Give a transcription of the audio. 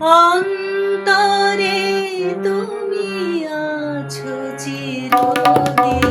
অন্তরে তুমি আছো চিরদিন।